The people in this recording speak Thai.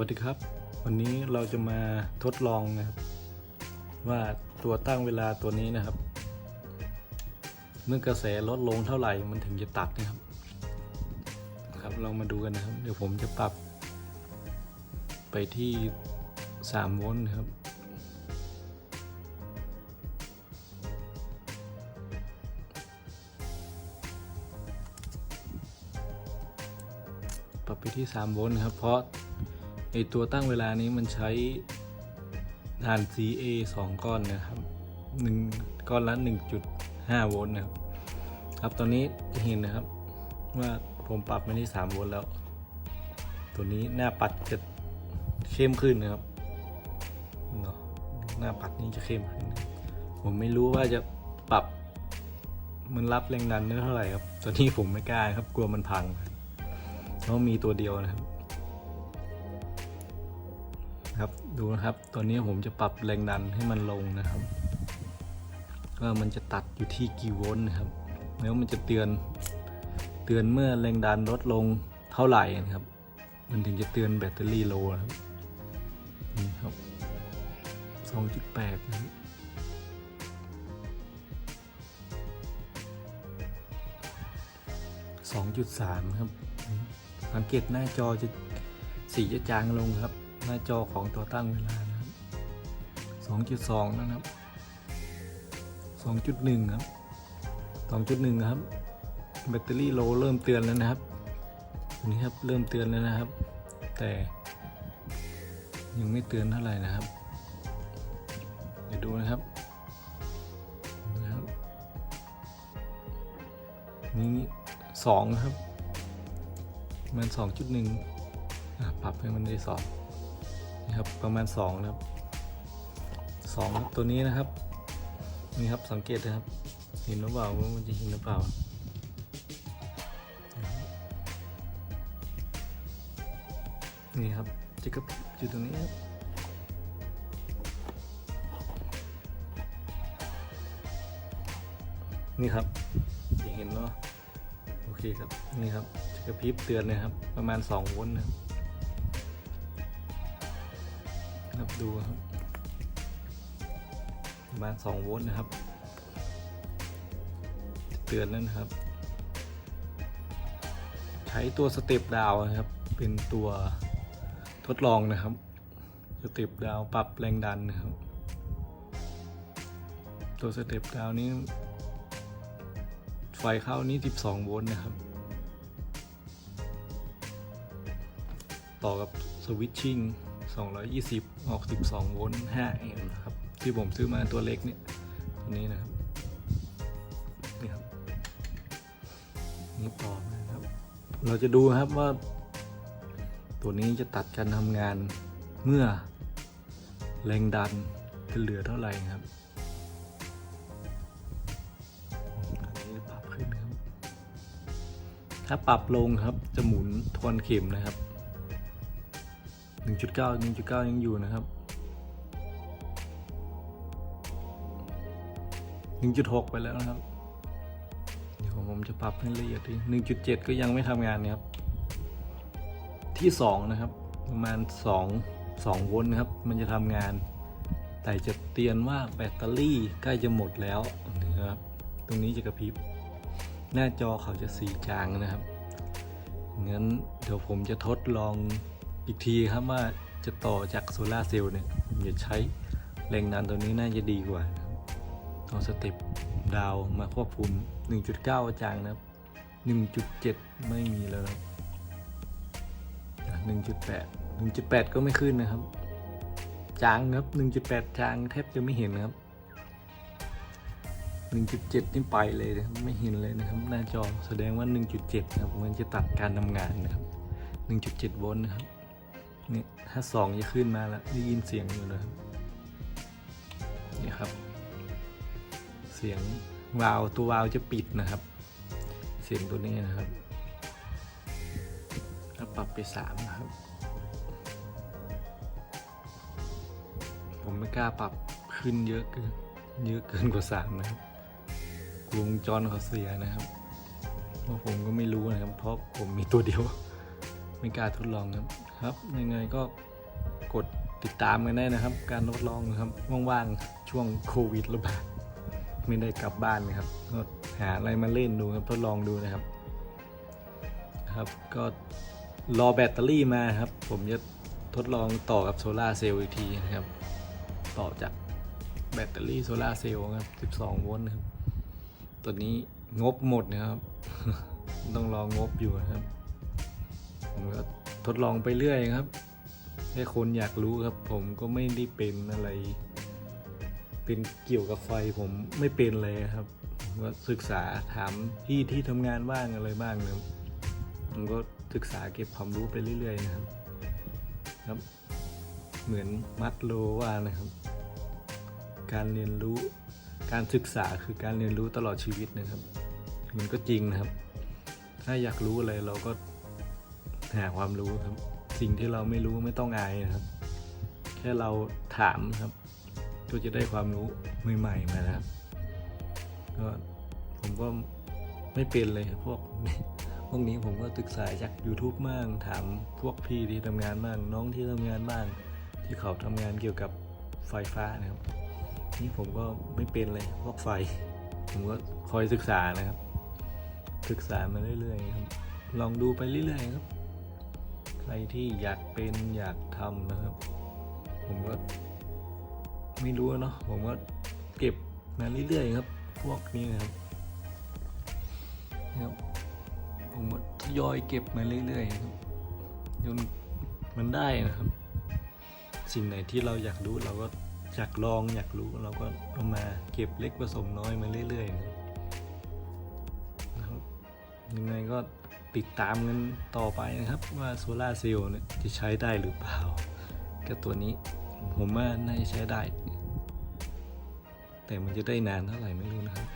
วัสดีครับ วันนี้เราจะมาทดลองนะครับ ว่าตัวตั้งเวลาตัวนี้นะครับ เมื่อกระแสลดลงเท่าไหร่มันถึงจะตัดนะครับนะครับเรามาดูกันนะครับ เดี๋ยวผมจะปรับ ไปที่3โวลต์นะครับปรับไปที่3โวลต์นะครับ เพราะ ไอตัวตั้งเวลานี้มันใช้ฐาน CA 2 ก้อนนะครับ1ก้อนละ1.5 โวลต์นะครับครับตอนนี้จะเห็นนะครับว่าผมปรับมาที่ 3 โวลต์แล้ว ตัวนี้หน้าปัดจะเข้มขึ้นนะครับเนาะหน้าปัดนี้จะเข้มขึ้น ผมไม่รู้ว่าจะปรับมันรับแรงดันได้เท่าไหร่ครับ ตอนนี้ผมไม่กล้าครับ กลัวมันพังเพราะมีตัวเดียวนะครับ ครับดูนะครับตอนนี้ผมจะปรับแรงดันให้มันลงนะครับว่ามันจะตัดอยู่ที่กี่โวลต์นะครับ แล้วมันจะเตือนเตือนเมื่อแรงดันลดลงเท่าไหร่นะครับ มันถึงจะเตือนแบตเตอรี่โลนะครับนี่ครับ2.8นะครับ2.3 ครับ สังเกตหน้าจอจะสีจะจางลงครับ หน้าจอของตัวตั้งเวลานะครับ2.2 นะครับ 2.1 ครับ 2.1ครับ แบตเตอรี่โลเริ่มเตือนแล้วนะครับนนี้ครับเริ่มเตือนแล้วนะครับ แต่ยังไม่เตือนเท่าไหร่นะครับ เดี๋ยวดูนะครับนะครับนี่สองครับมาณสองจุดหนึ่งปรับให้มันได้สอง นี่ครับประมาณสองนะครับสองตัวนี้นะครับนี่ครับสังเกตนะครับเห็นหรือเปล่าว่ามันจะเห็นหรือเปล่านี่ครับจะกระพริบอยู่ตรงนี้ครับนี่ครับจะเห็นเนาะโอเคครับนี่ครับจะกระพริบเตือนนะครับ ประมาณ2โวลต์นะครับ ครับดูครับประมาณ2โวลต์นะครับ เตือนแล้วนะครับ ใช้ตัวสเต็ปดาวนะครับ เป็นตัวทดลองนะครับสเต็ปดาวปรับแรงดันนะครับ ตัวสเต็ปดาวน์นี้ไฟเข้านี้ 12 โวลต์นะครับ ต่อกับสวิตชิ่ง 220 ออก 12 โวลต์ 5 แอมป์นะครับ ที่ผมซื้อมาตัวเล็กเนี่ย ตัวนี้นะครับ นี่ครับ นี่ต่อนะครับ เราจะดูครับว่า ตัวนี้จะตัดการทำงานเมื่อแรงดันจะเหลือเท่าไหร่ครับอันนี้ปรับขึ้นครับถ้าปรับลงครับจะหมุนทวนเข็มนะครับ 1.9 1.9 ยังอยู่นะครับ 1.6 ไปแล้วนะครับ เดี๋ยวผมจะปรับให้ละเอียดที1.7 ก็ยังไม่ทำงานนะครับ ที่ 2 นะครับ ประมาณ 2 2 โวลต์นะครับ มันจะทำงาน แต่จะเตือนว่าแบตเตอรี่ใกล้จะหมดแล้วนะครับ ตรงนี้จะกระพริบ หน้าจอเขาจะสีจางนะครับ งั้นเดี๋ยวผมจะทดลอง อีกทีครับว่าจะต่อจากโซลาเซลล์เนี่ยผมจะใช้แรงดันตัวนี้น่าจะดีกว่าเอาสเต็ปดาวมาควบคุม 1.9จางนะครับ 1.7 ไม่มีแล้วครับอะ1.8 1.8ก็ไม่ขึ้นนะครับ จางครับ1.8จางแทบจะไม่เห็นนะครับ1.7นี่ไปเลยนะครับไม่เห็นเลยนะครับ หน้าจอแสดงว่า1.7นะครับมันจะตัดการทำงานนะครับ1.7โวลต์นะครับ นี่ถ้า2จะขึ้นมาแล้วได้ยินเสียงอยู่นะครับนี่ครับ เสียงวาล์วตัววาล์วจะปิดนะครับ เสียงตัวนี้นะครับถ้าปรับไป3นะครับ ผมไม่กล้าปรับขึ้นเยอะเกินเยอะเกินกว่า3นะครับกลวงจรเขาเสียนะครับเพราะผมก็ไม่รู้นะครับ เพราะผมมีตัวเดียว ไม่กล้าทดลองครับ ครับยังไงก็กดติดตามกันได้นะครับ การทดลองนะครับว่างๆช่วงโควิดระบาดไม่ได้กลับบ้านนะครับก็หาอะไรมาเล่นดูครับทดลองดูนะครับ ครับก็รอแบตเตอรี่มาครับ ผมจะทดลองต่อกับโซลาเซลล์อีกทีนะครับ ต่อจากแบตเตอรี่โซลาเซลล์ครับ 12 โวลต์ครับ ตัวนี้งบหมดนะครับ ต้องรองบอยู่นะครับ ผมก็ ทดลองไปเรื่อยครับแค่คนอยากรู้ครับ ผมก็ไม่ได้เป็นอะไร เป็นเกี่ยวกับไฟผมไม่เป็นเลยครับก็ศึกษาถามพี่ที่ทำงานบ้างอะไรบ้างนะครับผมก็ศึกษาเก็บความรู้ไปเรื่อยๆนะครับ ครับ เหมือนมัดโลว่านะครับ การเรียนรู้ การศึกษาคือการเรียนรู้ตลอดชีวิตนะครับ มันก็จริงนะครับ ถ้าอยากรู้อะไรเราก็ หาความรู้ครับ สิ่งที่เราไม่รู้ไม่ต้องอายนะครับ แค่เราถามครับก็จะได้ความรู้ใหม่ๆมานะครับ ก็ผมก็ไม่เป็นเลยพวกพวกนี้ผมก็ศึกษาจาก YouTube บ้างถามพวกพี่ที่ทำงานบ้างน้องที่ทำงานบ้าง ที่เขาทำงานเกี่ยวกับไฟฟ้านะครับ นี่ผมก็ไม่เป็นเลยพวกไฟ ผมก็คอยศึกษานะครับ ศึกษามาเรื่อยๆครับ ลองดูไปเรื่อยๆครับ ใครที่อยากเป็นอยากทำนะครับ ผมก็ไม่รู้เนาะผมก็เก็บมาเรื่อยๆครับ พวกนี้นะครับนะครับ ผมก็ทยอยเก็บมาเรื่อยๆครับจนมันได้นะครับ สิ่งไหนที่เราอยากรู้เราก็อยากลองอยากรู้เราก็เอามาเก็บเล็กผสมน้อยมาเรื่อยๆนะครับนะครับยังไงก็ ติดตามกันต่อไปนะครับว่าโซลาเซลล์เนี่ยจะใช้ได้หรือเปล่า ก็ตัวนี้ผมว่าน่าจะใช้ได้ แต่มันจะได้นานเท่าไหร่ไม่รู้นะครับ